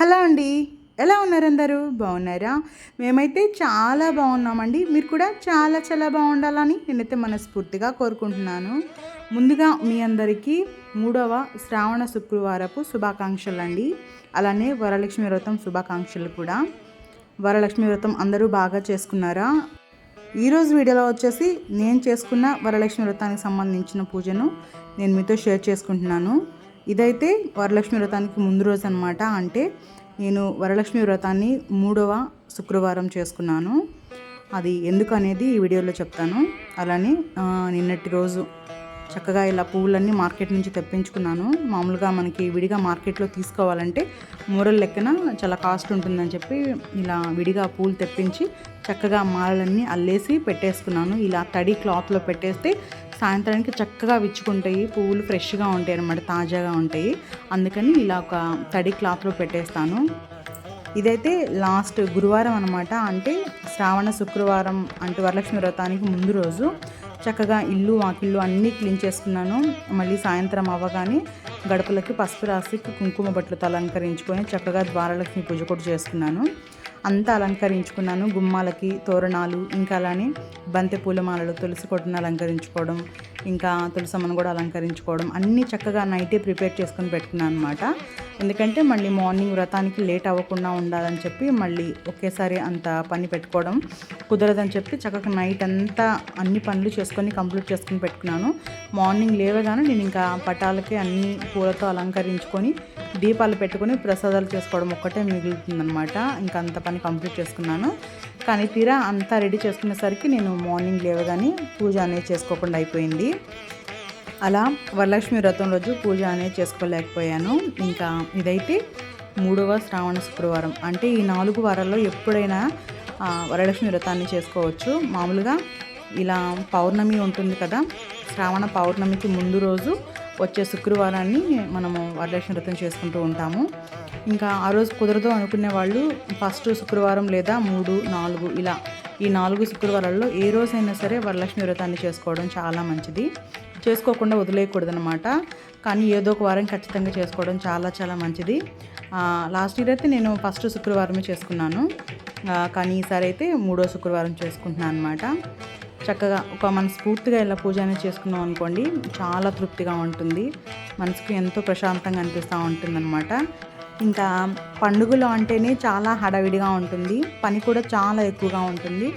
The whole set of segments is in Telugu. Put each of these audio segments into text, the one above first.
హలో అండి. ఎలా ఉన్నారు అందరూ బాగున్నారా? మేమైతే చాలా బాగున్నామండి. మీరు కూడా చాలా చాలా బాగుండాలని నేనైతే మనస్ఫూర్తిగా కోరుకుంటున్నాను. ముందుగా మీ అందరికీ మూడవ శ్రావణ శుక్రవారపు శుభాకాంక్షలు అండి అలానే వరలక్ష్మి వ్రతం శుభాకాంక్షలు కూడా. వరలక్ష్మి వ్రతం అందరూ బాగా చేసుకున్నారా? ఈరోజు వీడియోలో వచ్చేసి నేను చేసుకున్న వరలక్ష్మి వ్రతానికి సంబంధించిన పూజను నేను మీతో షేర్ చేసుకుంటున్నాను. ఇదైతే వరలక్ష్మి వ్రతానికి ముందు రోజు అనమాట అంటే నేను వరలక్ష్మి వ్రతాన్ని మూడవ శుక్రవారం చేసుకున్నాను. అది ఎందుకు అనేది ఈ వీడియోలో చెప్తాను. అలానే నిన్నటి రోజు చక్కగా ఇలా పువ్వులన్నీ మార్కెట్ నుంచి తెప్పించుకున్నాను. మామూలుగా మనకి విడిగా మార్కెట్లో తీసుకోవాలంటే మూరల లెక్కన చాలా కాస్ట్ ఉంటుందని చెప్పి ఇలా విడిగా పూలు తెప్పించి చక్కగా మాలలన్నీ అల్లేసి పెట్టేసుకున్నాను. ఇలా తడి క్లాత్లో పెట్టేస్తే సాయంత్రానికి చక్కగా విచ్చుకుంటాయి. పువ్వులు ఫ్రెష్గా ఉంటాయి అన్నమాట తాజాగా ఉంటాయి. అందుకని ఇలా ఒక తడి క్లాత్లో పెట్టేస్తాను. ఇదైతే లాస్ట్ గురువారం అనమాట అంటే శ్రావణ శుక్రవారం అంటే వరలక్ష్మి వ్రతానికి ముందు రోజు చక్కగా ఇల్లు వాకిళ్ళు అన్నీ క్లీన్ చేసుకున్నాను. మళ్ళీ సాయంత్రం అవ్వగానే గడపలకి పసుపు రాసి కుంకుమ బట్టలతో అలంకరించుకొని చక్కగా ద్వారలక్ష్మి పూజ కూడా చేసుకున్నాను. అంతా అలంకరించుకున్నాను. గుమ్మాలకి తోరణాలు ఇంకా అలానే బంతి పూలమాలలు తులసి కొట్టును అలంకరించుకోవడం ఇంకా తులసమ్మను కూడా అలంకరించుకోవడం అన్నీ చక్కగా నైటే ప్రిపేర్ చేసుకొని పెట్టుకున్నాను అనమాట ఎందుకంటే మళ్ళీ మార్నింగ్ వ్రతానికి లేట్ అవ్వకుండా ఉండాలని చెప్పి మళ్ళీ ఒకేసారి అంత పని పెట్టుకోవడం కుదరదని చెప్పి చక్కగా నైట్ అంతా అన్ని పనులు చేసుకొని కంప్లీట్ చేసుకొని పెట్టుకున్నాను. మార్నింగ్ లేవగానే నేను ఇంకా పటాలకి అన్ని పూలతో అలంకరించుకొని దీపాలు పెట్టుకొని ప్రసాదాలు చేసుకోవడం ఒక్కటే మిగులుతుందనమాట ఇంకా అంత పని కంప్లీట్ చేసుకున్నాను. కానీ తీరా అంతా రెడీ చేసుకునేసరికి నేను మార్నింగ్ లేవగానే పూజ అనేది చేసుకోకుండా అయిపోయింది. అలా వరలక్ష్మి వ్రతం రోజు పూజ అనేది చేసుకోలేకపోయాను. ఇంకా ఇదైతే మూడవ శ్రావణ శుక్రవారం. అంటే ఈ నాలుగు వారాల్లో ఎప్పుడైనా వరలక్ష్మి వ్రతాన్ని చేసుకోవచ్చు. మామూలుగా ఇలా పౌర్ణమి ఉంటుంది కదా శ్రావణ పౌర్ణమికి ముందు రోజు వచ్చే శుక్రవారాన్ని మనము వరలక్ష్మి వ్రతం చేసుకుంటూ ఉంటాము. ఇంకా ఆ రోజు కుదరదు అనుకునే వాళ్ళు ఫస్ట్ శుక్రవారం లేదా మూడు నాలుగు ఇలా ఈ నాలుగు శుక్రవారాల్లో ఏ రోజైనా సరే వరలక్ష్మి వ్రతాన్ని చేసుకోవడం చాలా మంచిది. చేసుకోకుండా వదిలేయకూడదనమాట కానీ ఏదో ఒక వారం ఖచ్చితంగా చేసుకోవడం చాలా చాలా మంచిది. లాస్ట్ ఇయర్ అయితే నేను ఫస్ట్ శుక్రవారమే చేసుకున్నాను. కానీ ఈసారి అయితే మూడో శుక్రవారం చేసుకుంటున్నాను అనమాట చక్కగా ఒక మనస్ఫూర్తిగా ఇలా పూజ అనేది చేసుకున్నాం అనుకోండి చాలా తృప్తిగా ఉంటుంది. మనసుకు ఎంతో ప్రశాంతంగా అనిపిస్తూ ఉంటుందన్నమాట. ఇంకా పండుగలు అంటేనే చాలా హడావిడిగా ఉంటుంది. పని కూడా చాలా ఎక్కువగా ఉంటుంది.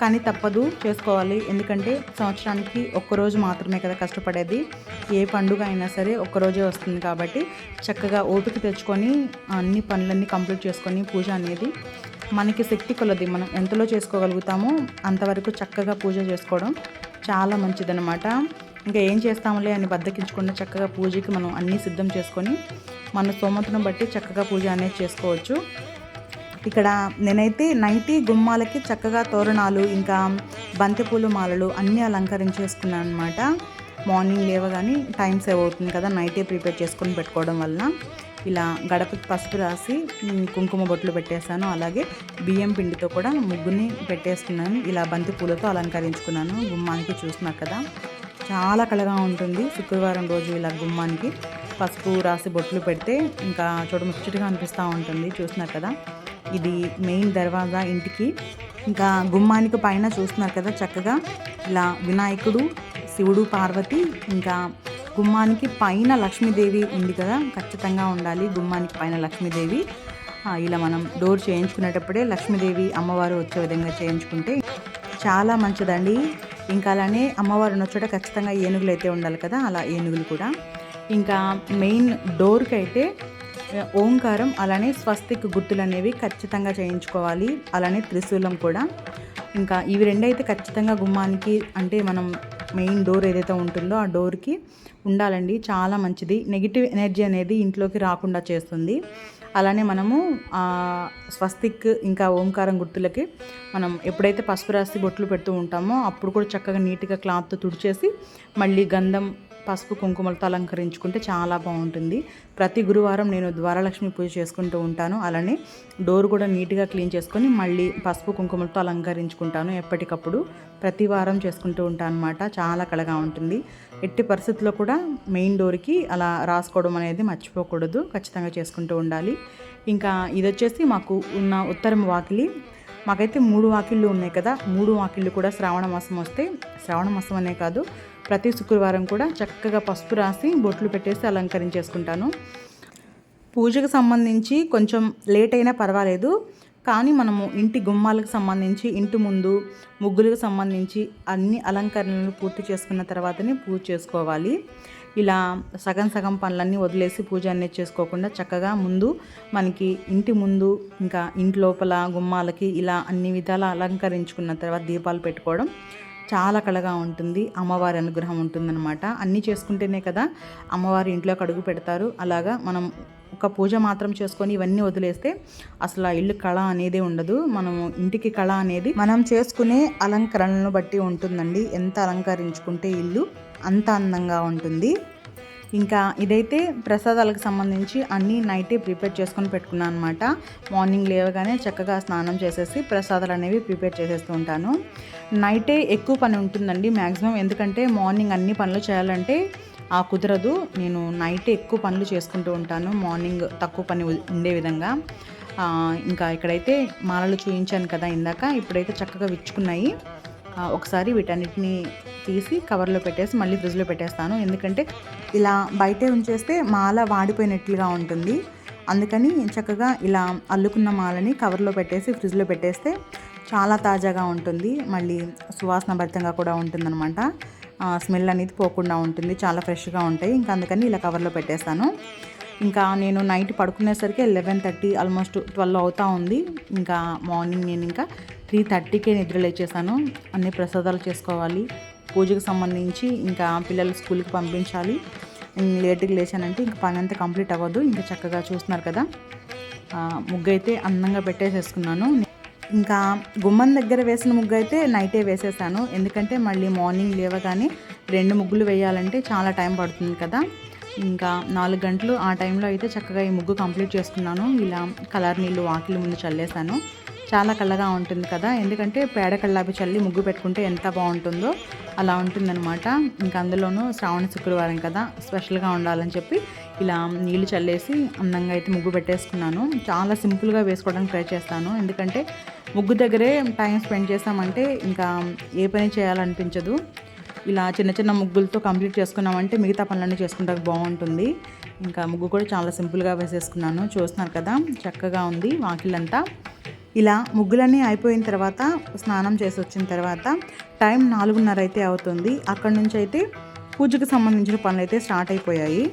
కానీ తప్పదు చేసుకోవాలి. ఎందుకంటే సంవత్సరానికి ఒక్కరోజు మాత్రమే కదా కష్టపడేది. ఏ పండుగ అయినా సరే ఒక్కరోజే వస్తుంది కాబట్టి చక్కగా ఓపిక తెచ్చుకొని అన్ని పనులన్నీ కంప్లీట్ చేసుకొని పూజ అనేది మనకి శక్తి కొలది. మనం ఎంతలో చేసుకోగలుగుతామో అంతవరకు చక్కగా పూజ చేసుకోవడం చాలా మంచిదన్నమాట. ఇంకా ఏం చేస్తాములే అని బద్దకించకుండా చక్కగా పూజకి మనం అన్నీ సిద్ధం చేసుకొని మన స్తోమతను బట్టి చక్కగా పూజ అనేది చేసుకోవచ్చు. ఇక్కడ నేనైతే నైటీ గుమ్మాలకి చక్కగా తోరణాలు ఇంకా బంతిపూలు మాలలు అన్నీ అలంకరించేసుకున్నాను అనమాట మార్నింగ్ లేవగానే టైం సేవ్ అవుతుంది కదా నైటే ప్రిపేర్ చేసుకొని పెట్టుకోవడం వలన. ఇలా గడపకి పసుపు రాసి కుంకుమ బొట్లు పెట్టేశాను. అలాగే బియ్యం పిండితో కూడా ముగ్గుని పెట్టేసుకున్నాను. ఇలా బంతి పూలతో అలంకరించుకున్నాను. గుమ్మానికి చూస్తున్నారు కదా. చాలా కళగా ఉంటుంది. శుక్రవారం రోజు ఇలా గుమ్మానికి పసుపు రాసి బొట్లు పెడితే ఇంకా చూడముచ్చటిగా అనిపిస్తూ ఉంటుంది. చూస్తున్నారు కదా. ఇది మెయిన్ దర్వాజా ఇంటికి. ఇంకా గుమ్మానికి పైన చూస్తున్నారు కదా చక్కగా. ఇలా వినాయకుడు శివుడు పార్వతి ఇంకా గుమ్మానికి పైన లక్ష్మీదేవి ఉంది కదా ఖచ్చితంగా ఉండాలి గుమ్మానికి పైన లక్ష్మీదేవి. ఇలా మనం డోర్ చేయించుకునేటప్పుడే లక్ష్మీదేవి అమ్మవారు వచ్చే విధంగా చేయించుకుంటే చాలా మంచిదండి. ఇంకా అలానే అమ్మవారు ఉన్న చోట ఖచ్చితంగా ఏనుగులు అయితే ఉండాలి కదా అలా ఏనుగులు కూడా. ఇంకా మెయిన్ డోర్కి అయితే ఓంకారం అలానే స్వస్తిక్ గుర్తులు అనేవి ఖచ్చితంగా చేయించుకోవాలి అలానే త్రిశూలం కూడా. ఇంకా ఇవి రెండైతే ఖచ్చితంగా గుమ్మానికి అంటే మనం మెయిన్ డోర్ ఏదైతే ఉంటుందో ఆ డోర్కి ఉండాలండి. చాలా మంచిది. నెగిటివ్ ఎనర్జీ అనేది ఇంట్లోకి రాకుండా చేస్తుంది. అలానే మనము స్వస్తిక్ ఇంకా ఓంకారం గుర్తులకి మనం ఎప్పుడైతే పసుపు రాసి బొట్లు పెడుతూ ఉంటామో అప్పుడు కూడా చక్కగా నీట్గా క్లాత్తో తుడిచేసి మళ్ళీ గంధం పసుపు కుంకుమలతో అలంకరించుకుంటే చాలా బాగుంటుంది. ప్రతి గురువారం నేను ద్వారలక్ష్మి పూజ చేసుకుంటూ ఉంటాను. అలానే డోర్ కూడా నీట్గా క్లీన్ చేసుకొని మళ్ళీ పసుపు కుంకుమలతో అలంకరించుకుంటాను ఎప్పటికప్పుడు. ప్రతి వారం చేసుకుంటూ ఉంటాను అనమాట చాలా కళగా ఉంటుంది. ఎట్టి పరిస్థితుల్లో కూడా మెయిన్ డోర్కి అలా రాసుకోవడం అనేది మర్చిపోకూడదు. ఖచ్చితంగా చేసుకుంటూ ఉండాలి. ఇంకా ఇది వచ్చేసి మాకు ఉన్న ఉత్తరం వాకిలి. మాకైతే మూడు వాకిళ్ళు ఉన్నాయి కదా. మూడు వాకిళ్ళు కూడా శ్రావణ మాసం వస్తే శ్రావణ మాసం అనే కాదు. ప్రతి శుక్రవారం కూడా చక్కగా పసుపు రాసి బొట్లు పెట్టేసి అలంకరించేసుకుంటాను. పూజకు సంబంధించి కొంచెం లేట్ అయినా పర్వాలేదు కానీ మనము ఇంటి గుమ్మాలకు సంబంధించి ఇంటి ముందు ముగ్గులకు సంబంధించి అన్ని అలంకరణలు పూర్తి చేసుకున్న తర్వాతనే పూజ చేసుకోవాలి. ఇలా సగం సగం పనులన్నీ వదిలేసి పూజ అనేది చేసుకోకుండా చక్కగా ముందు మనకి ఇంటి ముందు ఇంకా ఇంటి లోపల గుమ్మాలకి ఇలా అన్ని విధాల అలంకరించుకున్న తర్వాత దీపాలు పెట్టుకోవడం చాలా కళగా ఉంటుంది. అమ్మవారి అనుగ్రహం ఉంటుందన్నమాట. అన్నీ చేసుకుంటేనే కదా అమ్మవారి ఇంట్లోకి అడుగు పెడతారు. అలాగా మనం ఒక పూజ మాత్రం చేసుకొని ఇవన్నీ వదిలేస్తే అసలు ఆ ఇల్లు కళ అనేది ఉండదు. మనం ఇంటికి కళ అనేది మనం చేసుకునే అలంకరణలను బట్టి ఉంటుందండి. ఎంత అలంకరించుకుంటే ఇల్లు అంత అందంగా ఉంటుంది. ఇంకా ఇదైతే ప్రసాదాలకు సంబంధించి అన్నీ నైటే ప్రిపేర్ చేసుకొని పెట్టుకున్నాను అనమాట మార్నింగ్ లేవగానే చక్కగా స్నానం చేసేసి ప్రసాదాలు అనేవి ప్రిపేర్ చేసేస్తూ ఉంటాను. నైటే ఎక్కువ పని ఉంటుందండి మ్యాక్సిమం ఎందుకంటే మార్నింగ్ అన్ని పనులు చేయాలంటే ఆ కుదరదు. నేను నైట్ ఎక్కువ పనులు చేసుకుంటూ ఉంటాను. మార్నింగ్ తక్కువ పని ఉండే విధంగా. ఇంకా ఇక్కడైతే మాలలు చూపించాను కదా ఇందాక. ఇప్పుడైతే చక్కగా విచ్చుకున్నాయి. ఒకసారి వీటన్నిటిని తీసి కవర్లో పెట్టేసి మళ్ళీ ఫ్రిడ్జ్లో పెట్టేస్తాను. ఎందుకంటే ఇలా బయటే ఉంచేస్తే మాల వాడిపోయినట్లుగా ఉంటుంది. అందుకని చక్కగా ఇలా అల్లుకున్న మాలని కవర్లో పెట్టేసి ఫ్రిడ్జ్లో పెట్టేస్తే చాలా తాజాగా ఉంటుంది. మళ్ళీ సువాసన భరితంగా కూడా ఉంటుందన్నమాట. స్మెల్ అనేది పోకుండా ఉంటుంది. చాలా ఫ్రెష్గా ఉంటాయి. ఇంకా అందుకని ఇలా కవర్లో పెట్టేస్తాను. ఇంకా నేను నైట్ పడుకునేసరికి లెవెన్ థర్టీ ఆల్మోస్ట్ ట్వెల్వ్ అవుతా ఉంది. ఇంకా మార్నింగ్ నేను ఇంకా త్రీ థర్టీకే నిద్ర లేచేసాను అన్ని ప్రసాదాలు చేసుకోవాలి. పూజకు సంబంధించి ఇంకా పిల్లలు స్కూల్కి పంపించాలి. లేట్గా లేచానంటే ఇంకా పని అంతా కంప్లీట్ అవ్వదు. ఇంకా చక్కగా చూస్తున్నారు కదా. ముగ్గు అయితే అందంగా పెట్టేసేసుకున్నాను. ఇంకా గుమ్మం దగ్గర వేసిన ముగ్గు అయితే నైటే వేసేసాను. ఎందుకంటే మళ్ళీ మార్నింగ్ లేవగానే రెండు ముగ్గులు వేయాలంటే చాలా టైం పడుతుంది కదా. ఇంకా నాలుగు గంటలు ఆ టైంలో అయితే చక్కగా ఈ ముగ్గు కంప్లీట్ చేసుకున్నాను. ఇలా కలర్ నీళ్ళు వాకిలి ముందు చల్లేసాను చాలా కళ్ళగా ఉంటుంది కదా ఎందుకంటే పేడ కళ్ళాపి చల్లి ముగ్గు పెట్టుకుంటే ఎంత బాగుంటుందో అలా ఉంటుందన్నమాట. ఇంకా అందులోనూ శ్రావణ శుక్రవారం కదా స్పెషల్గా ఉండాలని చెప్పి ఇలా నీళ్ళు చల్లేసి అందంగా అయితే ముగ్గు పెట్టేసుకున్నాను. చాలా సింపుల్గా వేసుకోవడానికి ట్రై చేస్తాను ఎందుకంటే ముగ్గు దగ్గరే టైం స్పెండ్ చేస్తామంటే ఇంకా ఏ పని చేయాలనిపించదు. ఇలా చిన్న చిన్న ముగ్గులతో కంప్లీట్ చేసుకున్నామంటే మిగతా పనులన్నీ చేసుకుంటే బాగుంటుంది. ఇంకా ముగ్గు కూడా చాలా సింపుల్గా వేసేసుకున్నాను. చూస్తున్నారు కదా చక్కగా ఉంది వాకిలంతా ఇలా ముగ్గులన్నీ అయిపోయిన తర్వాత స్నానం చేసి వచ్చిన తర్వాత టైం నాలుగున్నర అయితే అవుతుంది. అక్కడి నుంచి అయితే పూజకు సంబంధించిన పనులు అయితే స్టార్ట్ అయిపోయాయి.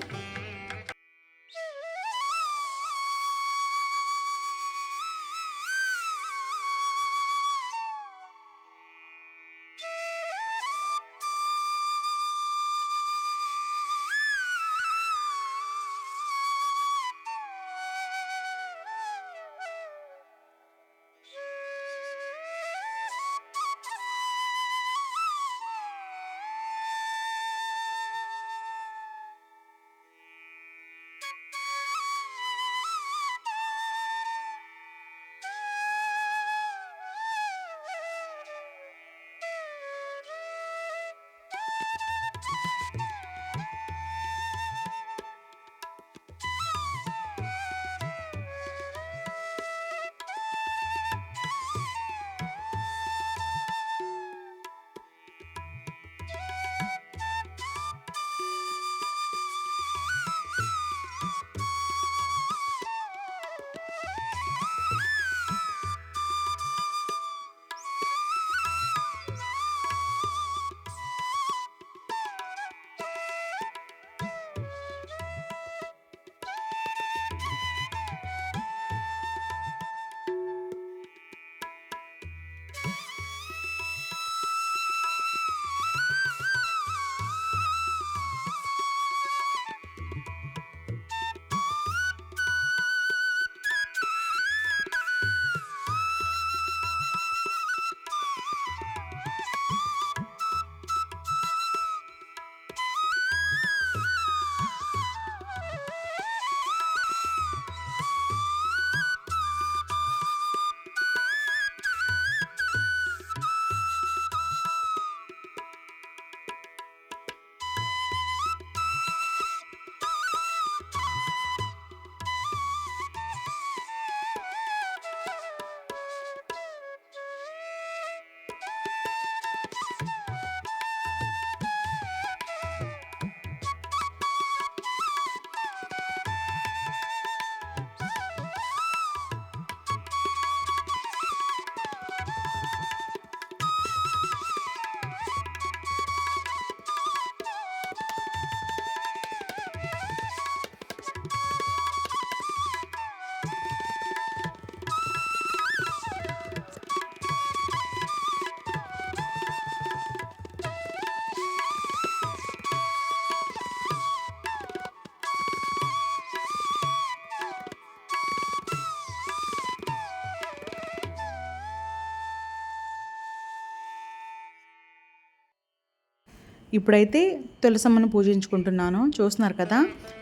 ఇప్పుడైతే తులసమ్మను పూజించుకుంటున్నాను. చూస్తున్నారు కదా?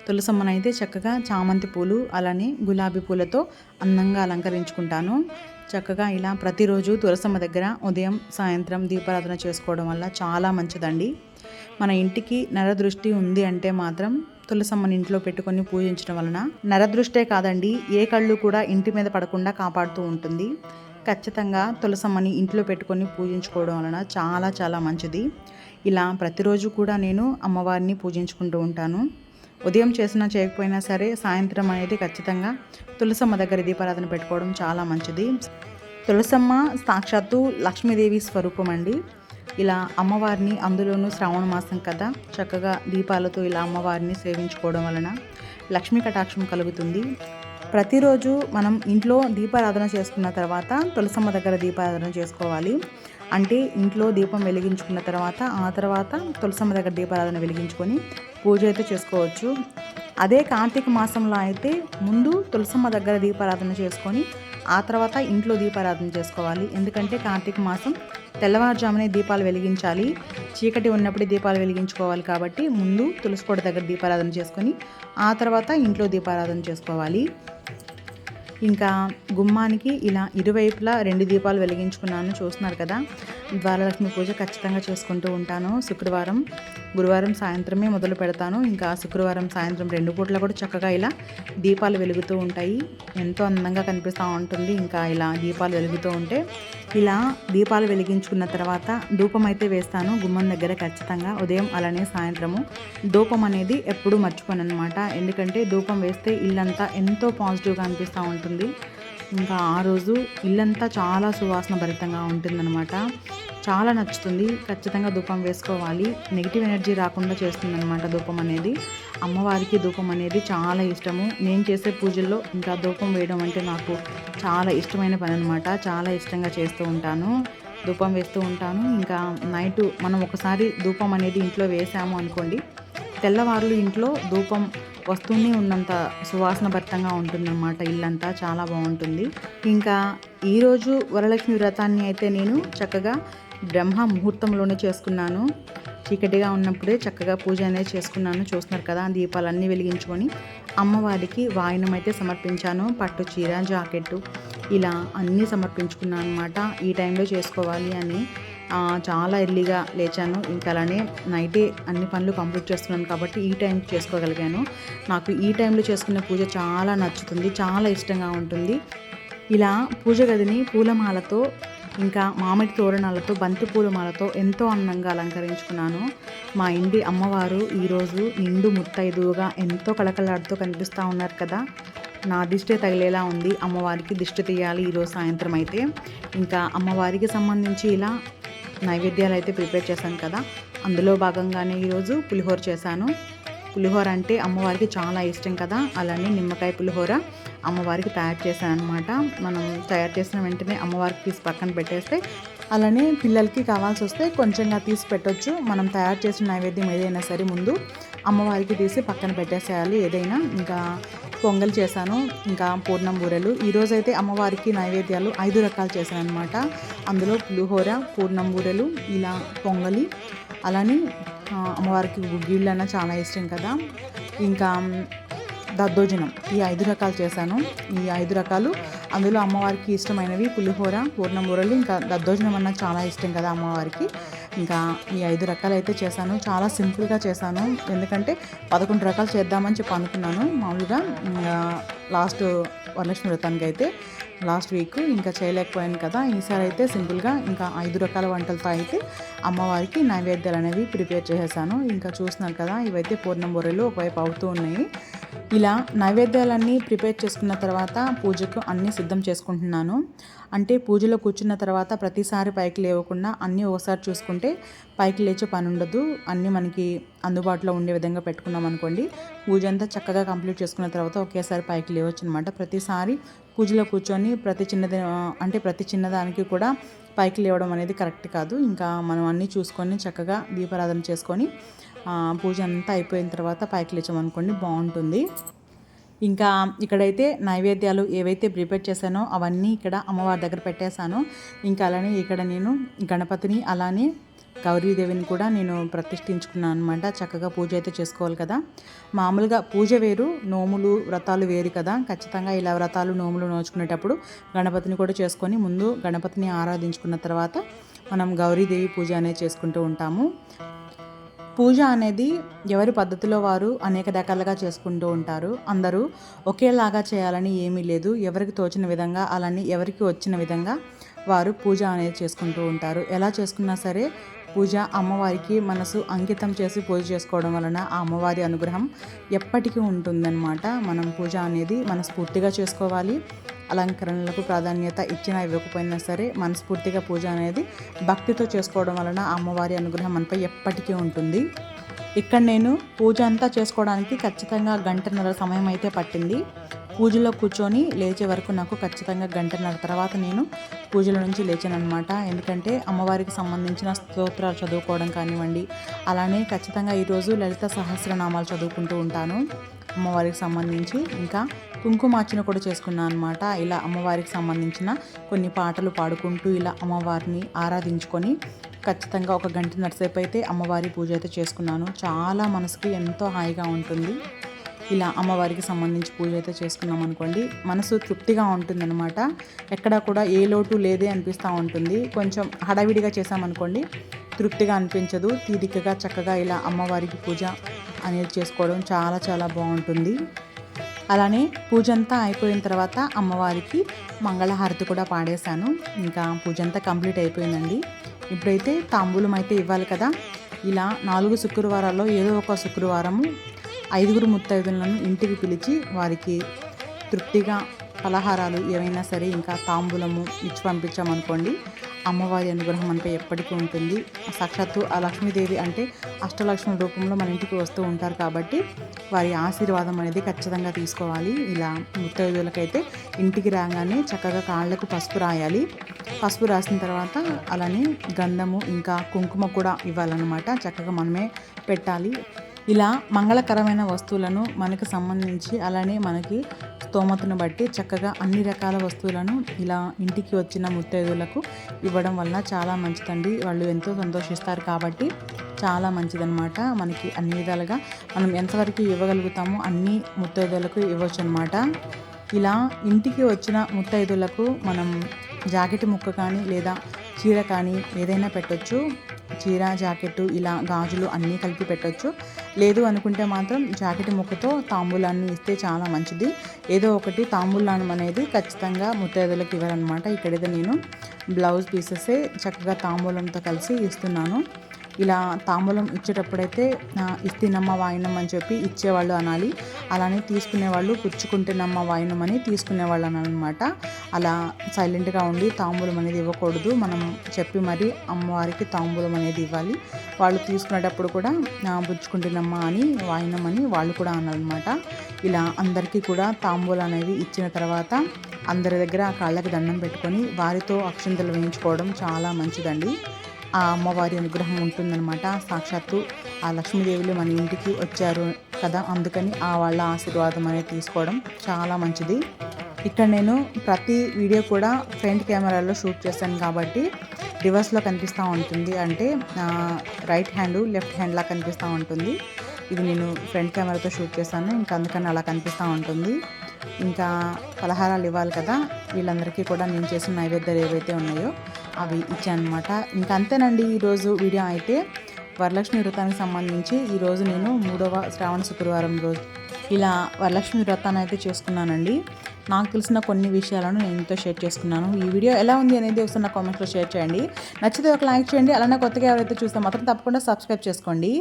తులసమ్మను అయితే చక్కగా చామంతి పూలు అలానే గులాబీ పూలతో అందంగా అలంకరించుకుంటాను. చక్కగా ఇలా ప్రతిరోజు తులసమ్మ దగ్గర ఉదయం సాయంత్రం దీపారాధన చేసుకోవడం వల్ల చాలా మంచిదండి. మన ఇంటికి నరదృష్టి ఉంది అంటే మాత్రం తులసమ్మని ఇంట్లో పెట్టుకొని పూజించడం వలన నరదృష్టే కాదండి ఏ కళ్ళు కూడా ఇంటి మీద పడకుండా కాపాడుతూ ఉంటుంది. ఖచ్చితంగా తులసమ్మని ఇంట్లో పెట్టుకొని పూజించుకోవడం వలన చాలా చాలా మంచిది. ఇలా ప్రతిరోజు కూడా నేను అమ్మవారిని పూజించుకుంటూ ఉంటాను. ఉదయం చేసినా చేయకపోయినా సరే సాయంత్రం అనేది ఖచ్చితంగా తులసమ్మ దగ్గర దీపారాధన పెట్టుకోవడం చాలా మంచిది. తులసమ్మ సాక్షాత్తు లక్ష్మీదేవి స్వరూపం అండి. ఇలా అమ్మవారిని అందులోనూ శ్రావణ మాసం కదా చక్కగా దీపాలతో ఇలా అమ్మవారిని సేవించుకోవడం వలన లక్ష్మీ కటాక్షం కలుగుతుంది. ప్రతిరోజు మనం ఇంట్లో దీపారాధన చేసుకున్న తర్వాత తులసమ్మ దగ్గర దీపారాధన చేసుకోవాలి. అంటే ఇంట్లో దీపం వెలిగించుకున్న తర్వాత ఆ తర్వాత తులసమ్మ దగ్గర దీపారాధన వెలిగించుకొని పూజ అయితే చేసుకోవచ్చు. అదే కార్తీక మాసంలో అయితే ముందు తులసమ్మ దగ్గర దీపారాధన చేసుకొని ఆ తర్వాత ఇంట్లో దీపారాధన చేసుకోవాలి. ఎందుకంటే కార్తీక మాసం తెల్లవారుజామునే దీపాలు వెలిగించాలి. చీకటి ఉన్నప్పుడు దీపాలు వెలిగించుకోవాలి కాబట్టి ముందు తులసికోట దగ్గర దీపారాధన చేసుకొని ఆ తర్వాత ఇంట్లో దీపారాధన చేసుకోవాలి. ఇంకా గుమ్మానికి ఇలా ఇరువైపులా రెండు దీపాలు వెలిగించుకున్నాను చూస్తున్నారు కదా. ద్వారలక్ష్మి పూజ ఖచ్చితంగా చేసుకుంటూ ఉంటాను. శుక్రవారం గురువారం సాయంత్రమే మొదలు పెడతాను. ఇంకా శుక్రవారం సాయంత్రం రెండు పూట్ల కూడా చక్కగా ఇలా దీపాలు వెలుగుతూ ఉంటాయి. ఎంతో అందంగా కనిపిస్తూ ఉంటుంది. ఇంకా ఇలా దీపాలు వెలుగుతూ ఉంటే ఇలా దీపాలు వెలిగించుకున్న తర్వాత ధూపం అయితే వేస్తాను. గుమ్మం దగ్గర ఖచ్చితంగా ఉదయం అలానే సాయంత్రము. ధూపం అనేది ఎప్పుడూ మర్చిపోను అనమాట ఎందుకంటే ధూపం వేస్తే ఇల్లంతా ఎంతో పాజిటివ్గా అనిపిస్తూ ఉంటుంది. ఇంకా ఆ రోజు ఇల్లంతా చాలా సువాసన భరితంగా ఉంటుందన్నమాట. చాలా నచ్చుతుంది. ఖచ్చితంగా ధూపం వేసుకోవాలి. నెగిటివ్ ఎనర్జీ రాకుండా చేస్తుందన్నమాట ధూపం అనేది. అమ్మవారికి ధూపం అనేది చాలా ఇష్టము. నేను చేసే పూజల్లో ఇంకా ధూపం వేయడం అంటే నాకు చాలా ఇష్టమైన పని అనమాట చాలా ఇష్టంగా చేస్తూ ఉంటాను. ధూపం వేస్తూ ఉంటాను. ఇంకా నైట్ మనం ఒకసారి ధూపం అనేది ఇంట్లో వేసాము అనుకోండి తెల్లవారులు ఇంట్లో ధూపం వస్తూనే ఉన్నంత సువాసన భర్తంగా ఉంటుందన్నమాట. ఇల్లంతా చాలా బాగుంటుంది. ఇంకా ఈరోజు వరలక్ష్మి వ్రతాన్ని అయితే నేను చక్కగా బ్రహ్మ ముహూర్తంలోనే చేసుకున్నాను. చీకటిగా ఉన్నప్పుడే చక్కగా పూజ అనేది చేసుకున్నాను. చూస్తున్నారు కదా దీపాలన్నీ వెలిగించుకొని అమ్మవారికి వాయనం అయితే సమర్పించాను. పట్టు చీర జాకెట్టు ఇలా అన్నీ సమర్పించుకున్నాను అనమాట ఈ టైంలో చేసుకోవాలి అని చాలా ఎర్లీగా లేచాను. ఇంకా అలానే నైటే అన్ని పనులు కంప్లీట్ చేస్తున్నాను కాబట్టి ఈ టైం చేసుకోగలిగాను. నాకు ఈ టైంలో చేసుకునే పూజ చాలా నచ్చుతుంది చాలా ఇష్టంగా ఉంటుంది. ఇలా పూజ గదిని పూలమాలతో ఇంకా మామిడి తోరణాలతో బంతి పూలమాలతో ఎంతో అందంగా అలంకరించుకున్నాను. మా ఇంటి అమ్మవారు ఈరోజు నిండు ముత్తైదువుగా ఎంతో కళకళలాడుతూ కనిపిస్తూ ఉన్నారు కదా. నా దిష్టి తగిలేలా ఉంది. అమ్మవారికి దిష్టి తీయాలి ఈరోజు సాయంత్రం అయితే. ఇంకా అమ్మవారికి సంబంధించి ఇలా నైవేద్యాలు అయితే ప్రిపేర్ చేశాను కదా. అందులో భాగంగానే ఈరోజు పులిహోర చేశాను. పులిహోర అంటే అమ్మవారికి చాలా ఇష్టం కదా. అలానే నిమ్మకాయ పులిహోర అమ్మవారికి తయారు చేశాను అనమాట మనం తయారు చేసిన వెంటనే అమ్మవారికి తీసి పక్కన పెట్టేస్తే అలానే పిల్లలకి కావాల్సి వస్తే కొంచెంగా తీసి పెట్టవచ్చు మనం తయారు చేసిన నైవేద్యం ఏదైనా సరే ముందు అమ్మవారికి తీసి పక్కన పెట్టేసేయాలి ఏదైనా. ఇంకా పొంగల్ చేశాను ఇంకా పూర్ణం బూరెలు. ఈరోజైతే అమ్మవారికి నైవేద్యాలు ఐదు రకాలు చేశాను అనమాట అందులో పులిహోర పూర్ణం బూరెలు ఇలా పొంగలి అలానే అమ్మవారికి గుగ్గిళ్ళు అన్న చాలా ఇష్టం కదా. ఇంకా దద్దోజనం ఈ ఐదు రకాలు చేశాను. ఈ ఐదు రకాలు అందులో అమ్మవారికి ఇష్టమైనవి పులిహోర పూర్ణం బూరెలు ఇంకా దద్దోజనం అన్న చాలా ఇష్టం కదా అమ్మవారికి. ఇంకా ఈ ఐదు రకాలు అయితే చేశాను. చాలా సింపుల్గా చేశాను. ఎందుకంటే పదకొండు రకాలు చేద్దామని చెప్పి అనుకున్నాను. మామూలుగా లాస్ట్ వరలక్ష్మి వ్రతానికి అయితే లాస్ట్ వీక్ ఇంకా చేయలేకపోయాను కదా ఈసారి అయితే సింపుల్గా ఇంకా ఐదు రకాల వంటలతో అయితే అమ్మవారికి నైవేద్యాలు అనేవి ప్రిపేర్ చేసేసాను. ఇంకా చూస్తున్నారు కదా ఇవైతే పూర్ణం బొర్రెలు ఒకవైపు అవుతూ ఉన్నాయి. ఇలా నైవేద్యాలన్నీ ప్రిపేర్ చేసుకున్న తర్వాత పూజకు అన్నీ సిద్ధం చేసుకుంటున్నాను. అంటే పూజలో కూర్చున్న తర్వాత ప్రతిసారి పైకి లేవకుండా అన్నీ ఒకసారి చూసుకుంటే పైకి లేచే పని ఉండదు. అన్నీ మనకి అందుబాటులో ఉండే విధంగా పెట్టుకున్నాం అనుకోండి పూజ అంతా చక్కగా కంప్లీట్ చేసుకున్న తర్వాత ఒకేసారి పైకి లేవచ్చు అనమాట ప్రతిసారి పూజలో కూర్చొని ప్రతి చిన్నది అంటే ప్రతి చిన్నదానికి కూడా పైకి లేవడం అనేది కరెక్ట్ కాదు. ఇంకా మనం అన్నీ చూసుకొని చక్కగా దీపారాధన చేసుకొని పూజ అంతా అయిపోయిన తర్వాత పైకి లేచామనుకోండి బాగుంటుంది. ఇంకా ఇక్కడైతే నైవేద్యాలు ఏవైతే ప్రిపేర్ చేశానో అవన్నీ ఇక్కడ అమ్మవారి దగ్గర పెట్టేశాను. ఇంకా అలానే ఇక్కడ నేను గణపతిని అలానే గౌరీదేవిని కూడా నేను ప్రతిష్ఠించుకున్నాను అనమాట చక్కగా పూజ అయితే చేసుకోవాలి కదా. మామూలుగా పూజ వేరు నోములు వ్రతాలు వేరు కదా. ఖచ్చితంగా ఇలా వ్రతాలు నోములు నోచుకునేటప్పుడు గణపతిని కూడా చేసుకొని ముందు గణపతిని ఆరాధించుకున్న తర్వాత మనం గౌరీదేవి పూజ అనేది చేసుకుంటూ ఉంటాము. పూజ అనేది ఎవరి పద్ధతిలో వారు అనేక రకాలుగా చేసుకుంటూ ఉంటారు. అందరూ ఒకేలాగా చేయాలని ఏమీ లేదు. ఎవరికి తోచిన విధంగా అలానే ఎవరికి వచ్చిన విధంగా వారు పూజ అనేది చేసుకుంటూ ఉంటారు. ఎలా చేసుకున్నా సరే పూజ అమ్మవారికి మనసు అంకితం చేసి పూజ చేసుకోవడం వలన ఆ అమ్మవారి అనుగ్రహం ఎప్పటికీ ఉంటుందన్నమాట. మనం పూజ అనేది మనస్ఫూర్తిగా చేసుకోవాలి. అలంకరణలకు ప్రాధాన్యత ఇచ్చినా ఇవ్వకపోయినా సరే మనస్ఫూర్తిగా పూజ అనేది భక్తితో చేసుకోవడం వలన అమ్మవారి అనుగ్రహం మనపై ఎప్పటికీ ఉంటుంది. ఇక్కడ నేను పూజ అంతా చేసుకోవడానికి ఖచ్చితంగా గంటన్నర సమయం అయితే పట్టింది. పూజలో కూర్చొని లేచే వరకు నాకు ఖచ్చితంగా గంటన్నర తర్వాత నేను పూజల నుంచి లేచానమాట ఎందుకంటే అమ్మవారికి సంబంధించిన స్తోత్రాలు చదువుకోవడం కానివ్వండి అలానే ఖచ్చితంగా ఈరోజు లలిత సహస్రనామాలు చదువుకుంటూ ఉంటాను. అమ్మవారికి సంబంధించి ఇంకా కుంకుమార్చన కూడా చేసుకున్నాను అనమాట ఇలా అమ్మవారికి సంబంధించిన కొన్ని పాటలు పాడుకుంటూ ఇలా అమ్మవారిని ఆరాధించుకొని ఖచ్చితంగా ఒక గంట నరసేపు అయితే అమ్మవారి పూజ అయితే చేసుకున్నాను. చాలా మనసుకి ఎంతో హాయిగా ఉంటుంది. ఇలా అమ్మవారికి సంబంధించి పూజ అయితే చేసుకున్నాం అనుకోండి మనసు తృప్తిగా ఉంటుందన్నమాట. ఎక్కడా కూడా ఏ లోటు లేదే అనిపిస్తూ ఉంటుంది. కొంచెం హడావిడిగా చేసామనుకోండి తృప్తిగా అనిపించదు. తీరికగా చక్కగా ఇలా అమ్మవారికి పూజ అనేది చేసుకోవడం చాలా చాలా బాగుంటుంది. అలానే పూజ అంతా అయిపోయిన తర్వాత అమ్మవారికి మంగళహారతి కూడా పాడేశాను. ఇంకా పూజ అంతా కంప్లీట్ అయిపోయిందండి. ఇప్పుడైతే తాంబూలం అయితే ఇవ్వాలి కదా. ఇలా నాలుగు శుక్రవారాల్లో ఏదో ఒక శుక్రవారము ఐదుగురు ముత్తైదులను ఇంటికి పిలిచి వారికి తృప్తిగా పలహారాలు ఏవైనా సరే ఇంకా తాంబూలము ఇచ్చి పంపించామనుకోండి అమ్మవారి అనుగ్రహం అంటే ఎప్పటికీ ఉంటుంది. సాక్షాత్తు ఆ లక్ష్మీదేవి అంటే అష్టలక్ష్మి రూపంలో మన ఇంటికి వస్తూ ఉంటారు కాబట్టి వారి ఆశీర్వాదం అనేది ఖచ్చితంగా తీసుకోవాలి. ఇలా ముత్తైదులకైతే ఇంటికి రాగానే చక్కగా కాళ్ళకు పసుపు రాయాలి. పసుపు రాసిన తర్వాత అలానే గంధము ఇంకా కుంకుమ కూడా ఇవ్వాలన్నమాట. చక్కగా మనమే పెట్టాలి. ఇలా మంగళకరమైన వస్తువులను మనకు సంబంధించి అలానే మనకి స్తోమతను బట్టి చక్కగా అన్ని రకాల వస్తువులను ఇలా ఇంటికి వచ్చిన ముత్తైదులకు ఇవ్వడం వల్ల చాలా మంచిదండి. వాళ్ళు ఎంతో సంతోషిస్తారు కాబట్టి చాలా మంచిదనమాట మనకి అన్ని విధాలుగా మనం ఎంతవరకు ఇవ్వగలుగుతామో అన్ని ముత్తైదులకు ఇవ్వచ్చు అనమాట ఇలా ఇంటికి వచ్చిన ముత్తైదులకు మనం జాకెట్ ముక్క కానీ లేదా చీర కానీ ఏదైనా పెట్టచ్చు. చీర జాకెట్ ఇలా గాజులు అన్నీ కలిపి పెట్టొచ్చు. లేదు అనుకుంటే మాత్రం జాకెట్ ముక్కతో తాంబూలాన్ని ఇస్తే చాలా మంచిది. ఏదో ఒకటి తాంబూలానం అనేది ఖచ్చితంగా ముత్తైదులకు ఇవ్వాలన్నమాట ఇక్కడైతే నేను బ్లౌజ్ పీసెసే చక్కగా తాంబూలంతో కలిసి ఇస్తున్నాను. ఇలా తాంబూలం ఇచ్చేటప్పుడైతే ఇస్తినమ్మ వాయినం అని చెప్పి ఇచ్చేవాళ్ళు అనాలి. అలానే తీసుకునేవాళ్ళు పుచ్చుకుంటేనమ్మ వాయినం అని తీసుకునేవాళ్ళు అనమాట అలా సైలెంట్గా ఉండి తాంబూలం అనేది ఇవ్వకూడదు. మనం చెప్పి మరి అమ్మవారికి తాంబూలం అనేది ఇవ్వాలి. వాళ్ళు తీసుకునేటప్పుడు కూడా పుచ్చుకుంటేనమ్మ అని వాయినం అని వాళ్ళు కూడా అనాలన్నమాట. ఇలా అందరికీ కూడా తాంబూలం అనేది ఇచ్చిన తర్వాత అందరి దగ్గర కాళ్ళకి దండం పెట్టుకొని వారితో అక్షంతలు వేయించుకోవడం చాలా మంచిదండి. ఆ అమ్మవారి అనుగ్రహం ఉంటుందన్నమాట. సాక్షాత్తు ఆ లక్ష్మీదేవులు మన ఇంటికి వచ్చారు కదా అందుకని ఆ వాళ్ళ ఆశీర్వాదం అనేది తీసుకోవడం చాలా మంచిది. ఇక్కడ నేను ప్రతి వీడియో కూడా ఫ్రంట్ కెమెరాలో షూట్ చేశాను కాబట్టి రివర్స్లో కనిపిస్తూ ఉంటుంది. అంటే రైట్ హ్యాండ్ లెఫ్ట్ హ్యాండ్లా కనిపిస్తూ ఉంటుంది. ఇది నేను ఫ్రంట్ కెమెరాతో షూట్ చేశాను. ఇంకా అందుకని అలా కనిపిస్తూ ఉంటుంది. ఇంకా పలహారాలు ఇవ్వాలి కదా వీళ్ళందరికీ కూడా నేను చేసిన నైవేద్యాలు ఏవైతే ఉన్నాయో అవి ఇచ్చానమాట. ఇంకా అంతేనండి ఈరోజు వీడియో అయితే. వరలక్ష్మి వ్రతానికి సంబంధించి ఈరోజు నేను మూడవ శ్రావణ శుక్రవారం రోజు ఇలా వరలక్ష్మి వ్రతాన్ని అయితే చేసుకున్నానండి. నాకు తెలిసిన కొన్ని విషయాలను నేను ఇంతో షేర్ చేసుకున్నాను. ఈ వీడియో ఎలా ఉంది అనేది ఒకసారి నా కామెంట్స్లో షేర్ చేయండి. నచ్చితే ఒక లైక్ చేయండి. అలానే కొత్తగా ఎవరైతే చూస్తే మాత్రం తప్పకుండా సబ్స్క్రైబ్ చేసుకోండి.